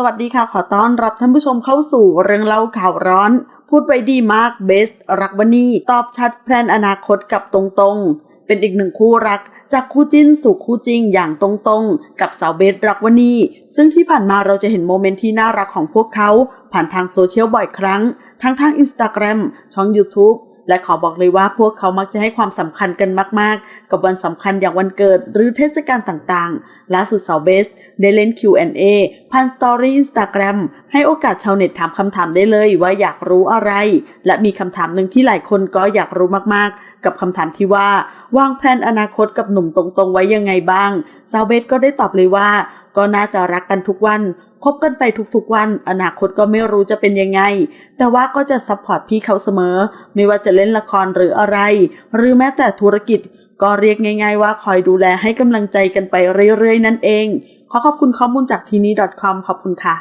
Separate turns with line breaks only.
สวัสดีค่ะ ขอต้อนรับท่านผู้ชมเข้าสู่เรื่องเล่าข่าวร้อน พูดไว้ดีมากเบส รักวนีตอบชัดแพลนอนาคตกับตรงๆ เป็นอีกหนึ่งคู่รัก จากคู่จิ้นสู่คู่จริงอย่างตรงๆ กับสาวเบสรักวนีซึ่งที่ผ่านมาเราจะเห็นโมเมนต์ที่น่ารักของพวกเขา ผ่านทางโซเชียลบ่อยครั้ง ทั้งทางอินสตาแกรมช่อง YouTube และขอบอกเลยว่าพวกเขามักจะให้ความสำคัญกันมาก ๆ กับวันสำคัญอย่างวันเกิดหรือเทศกาลต่างๆ ล่าสุดสาวเบส ได้เล่น Q&A ผ่านสตอรี่อินสตาแกรมให้โอกาสชาวเน็ตถามคำถามได้เลยว่าอยากรู้อะไร และมีคำถามหนึ่งที่หลายคนก็อยากรู้มากๆ กับคำถามที่ว่าวางแผนอนาคตกับหนุ่มตรงๆ ไว้ยังไงบ้าง สาวเบสก็ได้ตอบเลยว่า ก็น่าจะรักกันทุกวันคบกันไปทุกๆวัน อนาคตก็ไม่รู้จะเป็นยังไง แต่ว่าก็จะซัพพอร์ตพี่เขาเสมอ ไม่ว่าจะเล่นละครหรืออะไร หรือแม้แต่ธุรกิจ ก็เรียกง่าย ๆ ว่าคอยดูแลให้กำลังใจกันไปเรื่อยๆ นั่นเอง ขอขอบคุณข้อมูลจากทีนี้ .com ขอบคุณค่ะ